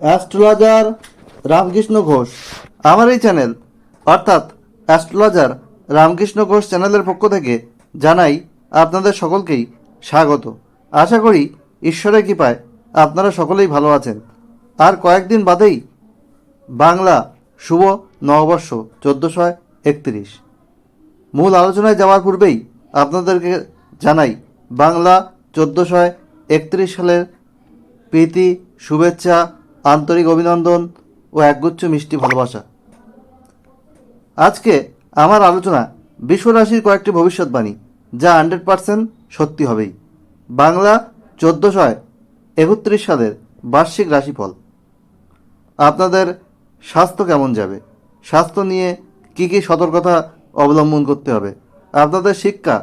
Astrologer Ramakrishna Ghosh. আমার এই channel, অর্থাৎ অ্যাস্ট্রোলজার রামকৃষ্ণ ঘোষ চ্যানেলের পক্ষ থেকে জানাই আপনাদের সকলকেই স্বাগত। আশা করি ঈশ্বরের কৃপায় আপনারা সকলেই ভালো আছেন। আর কয়েকদিন বাদেই বাংলা শুভ নববর্ষ চোদ্দোশো একত্রিশ। মূল আলোচনায় যাওয়ার পূর্বেই আপনাদেরকে জানাই, বাংলা চোদ্দোশো একত্রিশ সালের প্রীতি, শুভেচ্ছা আন্তরিক অভিনন্দন ও একগুচ্ছ মিষ্টি ভালোবাসা। আজকে আমার আলোচনা বিশ্বরাশির কয়েকটি ভবিষ্যৎবাণী, যা হান্ড্রেড পারসেন্ট সত্যি হবেই। বাংলা চোদ্দোশো একত্রিশ সালের বার্ষিক রাশিফল। আপনাদের স্বাস্থ্য কেমন যাবে? স্বাস্থ্য নিয়ে কি কি সতর্কতা অবলম্বন করতে হবে? আপনাদের শিক্ষা,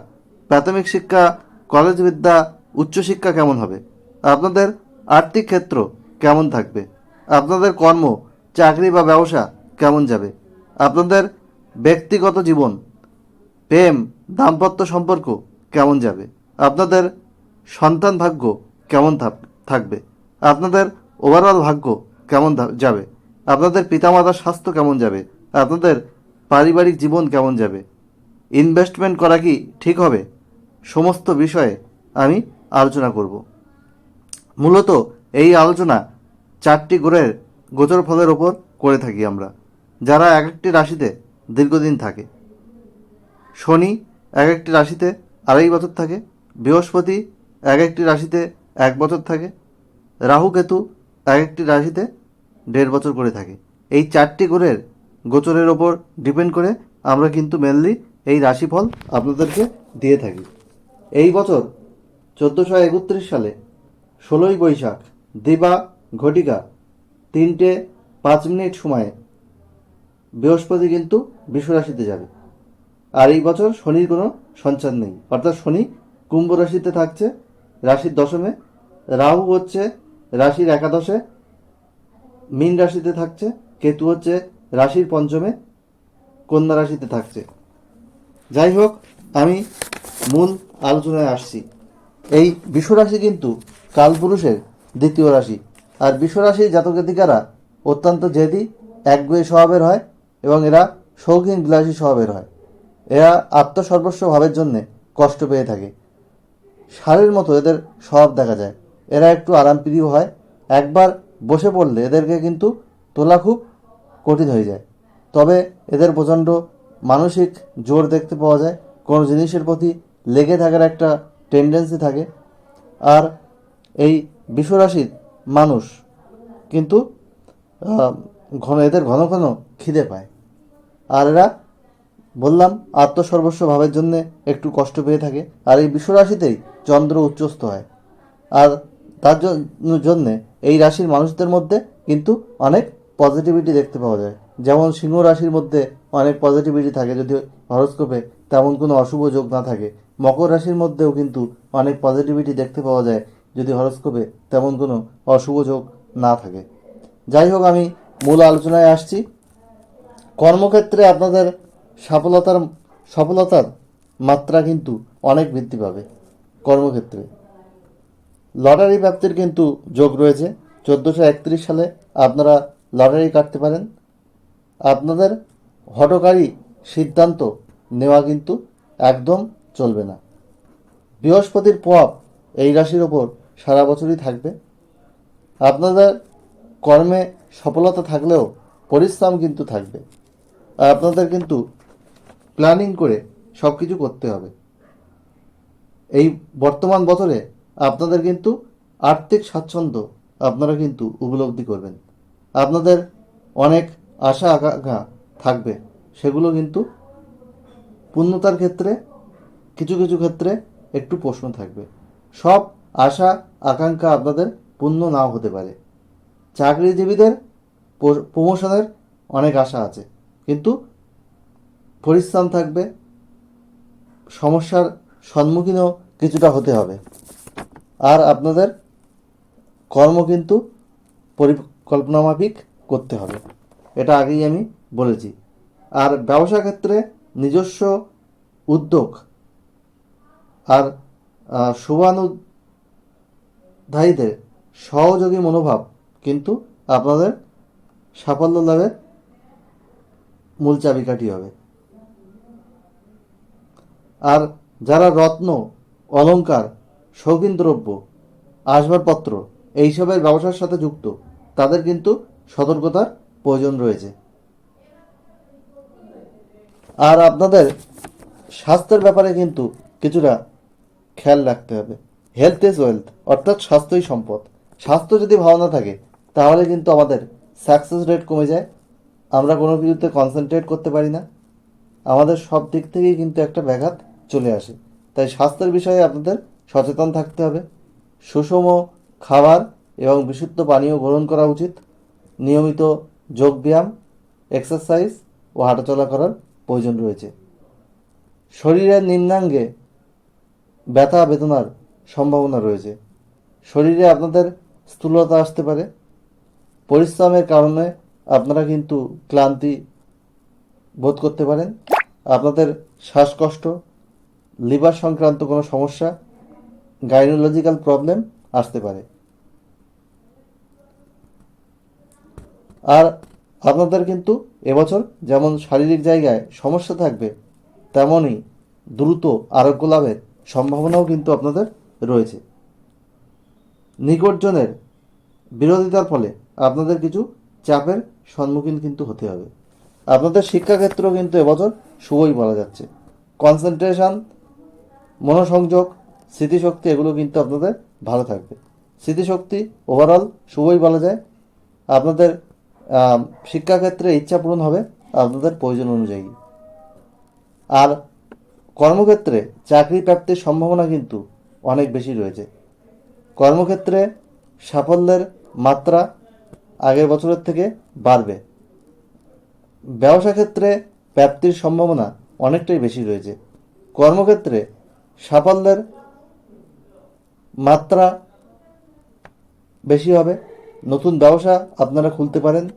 প্রাথমিক শিক্ষা কলেজ বিদ্যা উচ্চশিক্ষা কেমন হবে? আপনাদের আর্থিক ক্ষেত্র কেমন থাকবে? আপনাদের কর্ম, চাকরি বা ব্যবসা কেমন যাবে? আপনাদের ব্যক্তিগত জীবন, প্রেম, দাম্পত্য সম্পর্ক কেমন যাবে? আপনাদের সন্তান ভাগ্য কেমন থাক- থাকবে? আপনাদের ওভারঅল ভাগ্য কেমন যাবে? আপনাদের পিতামাতার স্বাস্থ্য কেমন যাবে? আপনাদের পারিবারিক জীবন কেমন যাবে? ইনভেস্টমেন্ট করা কি ঠিক হবে? সমস্ত বিষয়ে আমি আলোচনা করব। মূলত এই আলোচনা চারটি গ্রহের গোচর ফলের ওপর করে থাকি আমরা, যারা এক একটি রাশিতে দীর্ঘদিন থাকে। শনি এক একটি রাশিতে আড়াই বছর থাকে, বৃহস্পতি এক একটি রাশিতে এক বছর থাকে, রাহু কেতু এক একটি রাশিতে দেড় বছর করে থাকে। এই চারটি গ্রহের গোচরের ওপর ডিপেন্ড করে আমরা কিন্তু মেনলি এই রাশিফল আপনাদেরকে দিয়ে থাকি। এই বছর চোদ্দোশো একত্রিশ সালে ষোলোই বৈশাখ, দিবা ঘটিকা, তিনটে পাঁচ মিনিট সময়ে। বৃহস্পতি কিন্তু বিশ্বরাশিতে যাবে। আর এই বছর শনির কোনো সঞ্চার নেই। অর্থাৎ শনি কুম্ভ রাশিতে থাকছে, রাশির দশমে। রাহু হচ্ছে রাশির একাদশে, মীন রাশিতে থাকছে, কেতু হচ্ছে রাশির পঞ্চমে, কন্যা রাশিতে থাকছে। যাই হোক, আমি মূল আলোচনায় আসছি। এই বিশ্বরাশি কিন্তু কালপুরুষের দ্বিতীয় রাশি। আর বিশ্বরাশির জাতক জাতিকারা অত্যন্ত জেদি, একগুয়ে স্বভাবের হয় এবং এরা শৌখিন, বিলাসী স্বভাবের হয়। এরা আত্মসর্বস্ব ভাবের জন্যে কষ্ট পেয়ে থাকে। ষাঁড়ের মতো এদের স্বভাব দেখা যায়। এরা একটু আরামপ্রিয় হয়। একবার বসে পড়লে এদেরকে কিন্তু তোলা খুব কঠিন হয়ে যায়। তবে এদের প্রচণ্ড মানসিক জোর দেখতে পাওয়া যায়। কোনো জিনিসের প্রতি লেগে থাকার একটা টেন্ডেন্সি থাকে। আর এই বিশ্বরাশির মানুষ। কিন্তু ঘন, এদের ঘন ঘন খিদে পায়। আর এরা, বললাম, আত্মসর্বস্ব ভাবের জন্যে একটু কষ্ট পেয়ে থাকে। আর এই বিশ্বরাশিতেই চন্দ্র উচ্চস্থ হয়। আর তার জন্য এই রাশির মানুষদের মধ্যে কিন্তু অনেক পজিটিভিটি দেখতে পাওয়া যায়। যেমন সিংহ রাশির মধ্যে অনেক পজিটিভিটি থাকে। যদি হরস্কোপে তেমন কোনো অশুভ যোগ না থাকে, মকর রাশির মধ্যেও কিন্তু অনেক পজিটিভিটি দেখতে পাওয়া যায়। যদি হরস্কোপে তেমন কোনো অশুভ যোগ না থাকে। যাই হোক, আমি মূল আলোচনায় আসছি। কর্মক্ষেত্রে আপনাদের সফলতার সফলতার মাত্রা কিন্তু অনেক বৃদ্ধি পাবে কর্মক্ষেত্রে। লটারি প্রাপ্তির কিন্তু যোগ রয়েছে। চোদ্দোশো একত্রিশ সালে আপনারা লটারি কাটতে পারেন। আপনাদের হটকারী সিদ্ধান্ত নেওয়া কিন্তু একদম চলবে না। বৃহস্পতির প্রভাব এই রাশির ওপর সারা বছরই থাকবে। আপনাদের কর্মে সফলতা থাকলেও পরিশ্রম কিন্তু থাকবে। আর আপনাদের কিন্তু প্ল্যানিং করে সব কিছু করতে হবে। এই বর্তমান বছরে আপনাদের কিন্তু আর্থিক স্বাচ্ছন্দ্য আপনারা কিন্তু উপলব্ধি করবেন। আপনাদের অনেক আশা আকাঙ্ক্ষা থাকবে। সেগুলো কিন্তু পূর্ণতার ক্ষেত্রে, কিছু কিছু ক্ষেত্রে একটু প্রশ্ন থাকবে। সব আশা আকাঙ্ক্ষা আপনাদের পূর্ণ নাও হতে পারে। চাকরিজীবীদের প্রমোশনের অনেক আশা আছে কিন্তু পরিশ্রম থাকবে সমস্যার সম্মুখীনও কিছুটা হতে হবে। আর আপনাদের কর্ম কিন্তু পরিকল্পনামাফিক করতে হবে এটা আগেই আমি বলেছি। আর ব্যবসা ক্ষেত্রে নিজস্ব উদ্যোগ আর আহ, শুভানুধ্যায়ীদের সহযোগী মনোভাব কিন্তু আপনাদের সাফল্য লাভের মূল চাবিকাঠি হবে। আর যারা রত্ন, অলংকার, শৌখিন দ্রব্য, আসবাবপত্র এইসবের ব্যবসার সাথে যুক্ত, তাদের কিন্তু সতর্কতার প্রয়োজন রয়েছে। আর আপনাদের স্বাস্থ্যের ব্যাপারে কিন্তু কিছুটা খেয়াল রাখতে হবে। হেলথ ইজ ওয়েলথ অর্থাৎ স্বাস্থ্যই সম্পদ। স্বাস্থ্য যদি ভালো না থাকে, তাহলে কিন্তু আমাদের সাকসেস রেট কমে যায়। আমরা কোনো কিছুতে কনসেন্ট্রেট করতে পারি না। আমাদের সব দিক থেকেই কিন্তু একটা ব্যাঘাত চলে আসে। তাই স্বাস্থ্যের বিষয়ে আপনাদের সচেতন থাকতে হবে। সুষম খাবার এবং বিশুদ্ধ পানীয় গ্রহণ করা উচিত। নিয়মিত যোগব্যায়াম এক্সারসাইজ ও হাঁটাচলা করার প্রয়োজন রয়েছে। শরীরের নিম্নাঙ্গে ব্যথা বেদনার সম্ভাবনা রয়েছে। শরীরে আপনাদের স্থূলতা আসতে পারে। পরিশ্রমের কারণে আপনারা কিন্তু ক্লান্তি বোধ করতে পারেন। আপনাদের শ্বাসকষ্ট, লিভার সংক্রান্ত কোনো সমস্যা, গাইনোলজিক্যাল প্রবলেম আসতে পারে। আর আপনাদের কিন্তু এবছর যেমন শারীরিক জায়গায় সমস্যা থাকবে, তেমনই দ্রুত আরোগ্য লাভের সম্ভাবনাও কিন্তু আপনাদের রয়েছে। নিকটজনের বিরোধিতার ফলে আপনাদের কিছু চাপের সম্মুখীন কিন্তু হতে হবে। আপনাদের শিক্ষাক্ষেত্র কিন্তু এবছর শুভই বলা যাচ্ছে। কনসেন্ট্রেশন মনোসংযোগ, স্মৃতিশক্তি এগুলো কিন্তু আপনাদের ভালো থাকবে। স্মৃতিশক্তি ওভারঅল শুভই বলা যায়। আপনাদের শিক্ষাক্ষেত্রে ইচ্ছা পূরণ হবে আপনাদের প্রয়োজন অনুযায়ী। আর কর্মক্ষেত্রে চাকরি প্রাপ্তির সম্ভাবনা কিন্তু অনেক বেশি রয়েছে। কর্মক্ষেত্রে সাফল্যের মাত্রা আগের বছরের থেকে বাড়বে। ব্যবসা ক্ষেত্রে প্রাপ্তির সম্ভাবনা অনেকটাই বেশি রয়েছে। কর্মক্ষেত্রে সাফল্যের মাত্রা বেশি হবে। নতুন ব্যবসা আপনারা খুলতে পারেন।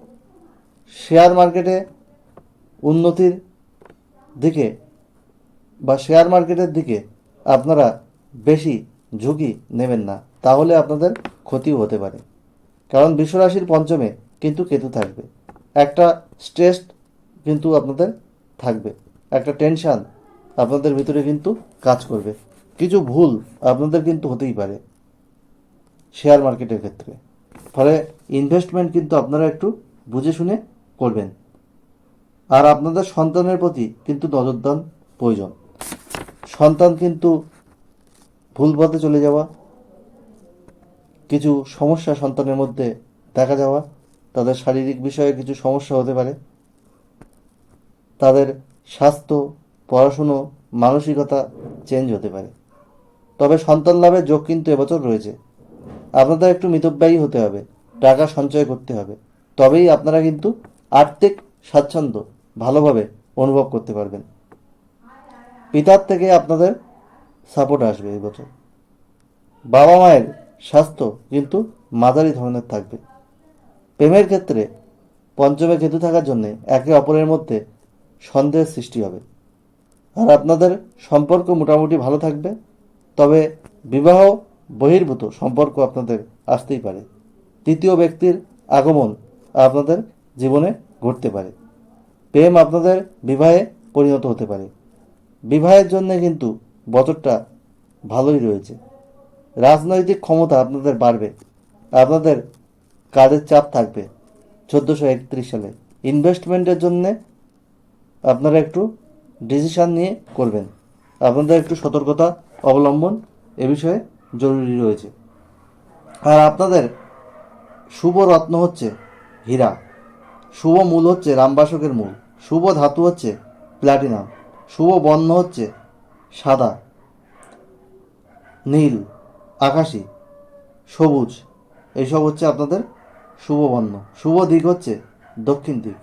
শেয়ার মার্কেটে উন্নতির দিকে বা শেয়ার মার্কেটের দিকে আপনারা বেশি ঝুঁকি নেবেন না, তাহলে আপনাদের ক্ষতিও হতে পারে। কারণ বিশ্বরাশির পঞ্চমে কিন্তু কেতু থাকবে। একটা স্ট্রেস কিন্তু আপনাদের থাকবে। একটা টেনশন আপনাদের ভিতরে কিন্তু কাজ করবে। কিছু ভুল আপনাদের কিন্তু হতেই পারে শেয়ার মার্কেটের ক্ষেত্রে। ফলে ইনভেস্টমেন্ট কিন্তু আপনারা একটু বুঝে শুনে করবেন। আর আপনাদের সন্তানের প্রতি কিন্তু নজরদান প্রয়োজন। সন্তান কিন্তু ভুল পথে চলে যাওয়া, কিছু সমস্যা সন্তানের মধ্যে দেখা যাওয়া, তাদের শারীরিক বিষয়ে কিছু সমস্যা হতে পারে, তাদের স্বাস্থ্য, পড়াশুনো, মানসিকতা চেঞ্জ হতে পারে। তবে সন্তান লাভের যোগ কিন্তু এবছর রয়েছে। আপনাদের একটু মিতব্যয়ী হতে হবে, টাকা সঞ্চয় করতে হবে। তবেই আপনারা কিন্তু আর্থিক স্বাচ্ছন্দ্য ভালোভাবে অনুভব করতে পারবেন। পিতার থেকে আপনাদের সাপোর্ট আসবে এই বছর। বাবা মায়ের স্বাস্থ্য কিন্তু মাঝারি ধরনের থাকবে। প্রেমের ক্ষেত্রে পঞ্চমে কেতু থাকার জন্য একে অপরের মধ্যে সন্দেহের সৃষ্টি হবে। আর আপনাদের সম্পর্ক মোটামুটি ভালো থাকবে, তবে বিবাহ বহির্ভূত সম্পর্ক আপনাদের আসতেই পারে। তৃতীয় ব্যক্তির আগমন আপনাদের জীবনে ঘটতে পারে। প্রেম আপনাদের বিবাহে পরিণত হতে পারে। বিবাহের জন্য কিন্তু বছরটা ভালোই রয়েছে। রাজনৈতিক ক্ষমতা আপনাদের বাড়বে। আপনাদের কাজের চাপ থাকবে চোদ্দোশো একত্রিশ সালে। ইনভেস্টমেন্টের জন্যে আপনারা একটু ডিসিশান নিয়ে করবেন। আপনাদের একটু সতর্কতা অবলম্বন এ বিষয়ে জরুরি রয়েছে। আর আপনাদের শুভ রত্ন হচ্ছে হীরা। শুভ মূল হচ্ছে রামবাসকের মূল। শুভ ধাতু হচ্ছে প্ল্যাটিনাম শুভ বর্ণ হচ্ছে সাদা, নীল, আকাশী, সবুজ, এইসব হচ্ছে আপনাদের শুভ বর্ণ। শুভ দিক হচ্ছে দক্ষিণ দিক।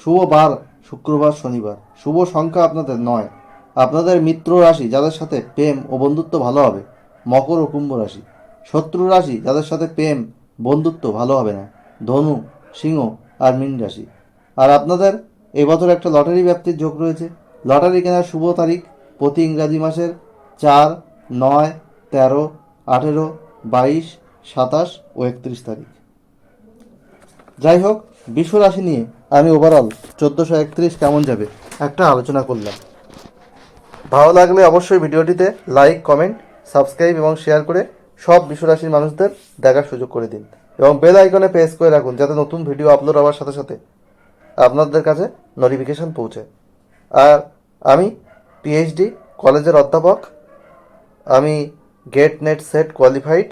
শুভ বার শুক্রবার, শনিবার। শুভ সংখ্যা আপনাদের নয়। আপনাদের মিত্র রাশি যাদের সাথে প্রেম ও বন্ধুত্ব ভালো হবে, মকর ও কুম্ভ রাশি। শত্রু রাশি যাদের সাথে প্রেম, বন্ধুত্ব ভালো হবে না, ধনু, সিংহ আর মীন রাশি। আর আপনাদের এবছর একটা লটারি ব্যাপ্তির যোগ রয়েছে। লটারি কেনার শুভ তারিখ প্রতি ইংরাজি মাসের চার, নয়, তেরো, আঠেরো, বাইশ, সাতাশ ও একত্রিশ তারিখ। যাই হোক, বিশ্ব রাশি নিয়ে আমি ওভারঅল চোদ্দোশো একত্রিশ কেমন যাবে একটা আলোচনা করলাম। ভালো লাগলে অবশ্যই ভিডিওটিতে লাইক কমেন্ট সাবস্ক্রাইব এবং শেয়ার করে সব বিশ্বরাশির মানুষদের দেখার সুযোগ করে দিন। এবং বেল আইকনে প্রেস করে রাখুন যাতে নতুন ভিডিও আপলোড হওয়ার সাথে সাথে আপনাদের কাছে নোটিফিকেশন পৌঁছে আর আমি পিএইচডি কলেজের অধ্যাপক। আমি গেট নেট সেট কোয়ালিফাইড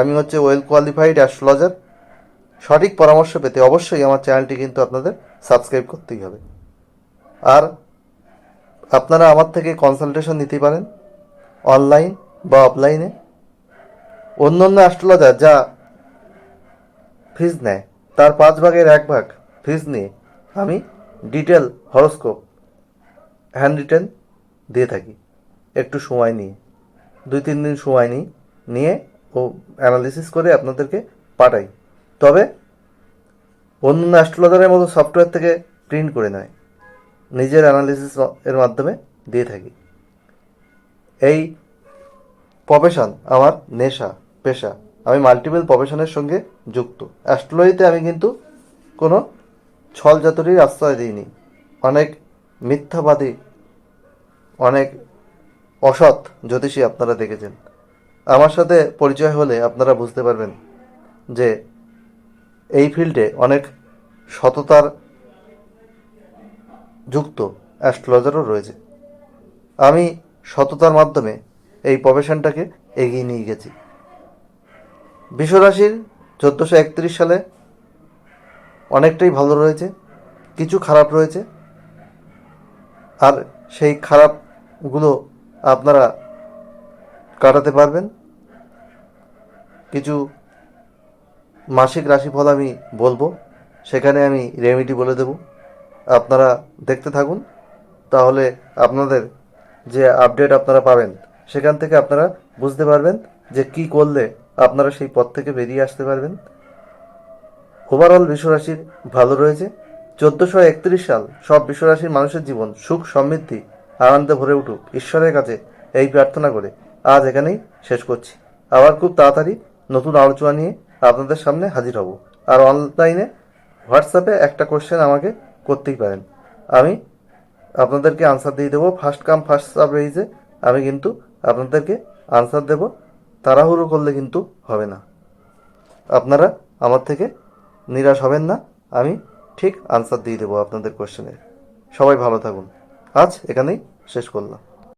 আমি হচ্ছে ওয়েল কোয়ালিফাইড অ্যাস্ট্রোলজার সঠিক পরামর্শ পেতে অবশ্যই আমার চ্যানেলটি কিন্তু আপনাদের সাবস্ক্রাইব করতেই হবে। আর আপনারা আমার থেকে কনসালটেশন নিতে পারেন অনলাইন বা অফলাইনে অন্য অন্য অ্যাস্ট্রোলজার যা ফিজ নেয়, তার পাঁচ ভাগের এক ভাগ ফিজ নিয়ে আমি ডিটেল হরস্কোপ হ্যান্ড রিটেন দিয়ে থাকি। একটু সময় নিয়ে দুই, তিন দিন সময় নিই, নিয়ে ও অ্যানালিসিস করে আপনাদেরকে পাঠাই। তবে অন্য অ্যাস্ট্রোলজারের মতো সফটওয়্যার থেকে প্রিন্ট করে নেয়। নিজের অ্যানালিসিস এর মাধ্যমে দিয়ে থাকি। এই প্রফেশন আমার নেশা, পেশা। আমি মাল্টিপল প্রফেশনের সঙ্গে যুক্ত। অ্যাস্ট্রোলজিতে আমি কিন্তু কোনো ছল জাতরির আশ্রয় দিইনি। অনেক মিথ্যাবাদী অনেক অসৎ জ্যোতিষী আপনারা দেখেছেন। আমার সাথে পরিচয় হলে আপনারা বুঝতে পারবেন যে এই ফিল্ডে অনেক সততার যুক্ত অ্যাস্ট্রোলজারও রয়েছে। আমি সততার মাধ্যমে এই প্রফেশনটাকে এগিয়ে নিয়ে গেছি। বিশ্বরাশির চোদ্দোশো একত্রিশ সালে অনেকটাই ভালো রয়েছে, কিছু খারাপ রয়েছে। আর সেই খারাপগুলো আপনারা কাটাতে পারবেন। কিছু মাসিক রাশিফল আমি বলব, সেখানে আমি রেমেডি বলে দেব। আপনারা দেখতে থাকুন, তাহলে আপনাদের যে আপডেট আপনারা পাবেন, সেখান থেকে আপনারা বুঝতে পারবেন যে কি করলে আপনারা সেই পথ থেকে বেরিয়ে আসতে পারবেন। ওভারঅল বিশ্বরাশির ভালো রয়েছে। চোদ্দোশো একত্রিশ সাল সব বিশ্বরাশির মানুষের জীবন সুখ সমৃদ্ধি আনন্দে ভরে উঠুক। ঈশ্বরের কাছে এই প্রার্থনা করে আজ এখানেই শেষ করছি। আবার খুব তাড়াতাড়ি নতুন আলোচনা নিয়ে আপনাদের সামনে হাজির হব। আর অনলাইনে হোয়াটসঅ্যাপে একটা কোশ্চেন আমাকে করতেই পারেন। আমি আপনাদেরকে আনসার দিয়ে দেবো। ফার্স্ট কাম ফার্স্ট সাব রেইজে আমি কিন্তু আপনাদেরকে আনসার দেব। তাড়াহুড়ো করলে কিন্তু হবে না। আপনারা আমার থেকে নিরাশ হবেন না। আমি ঠিক আনসার দিয়ে দেবো আপনাদের কোশ্চেনের সবাই ভালো থাকুন। আজ এখানেই শেষ করলাম।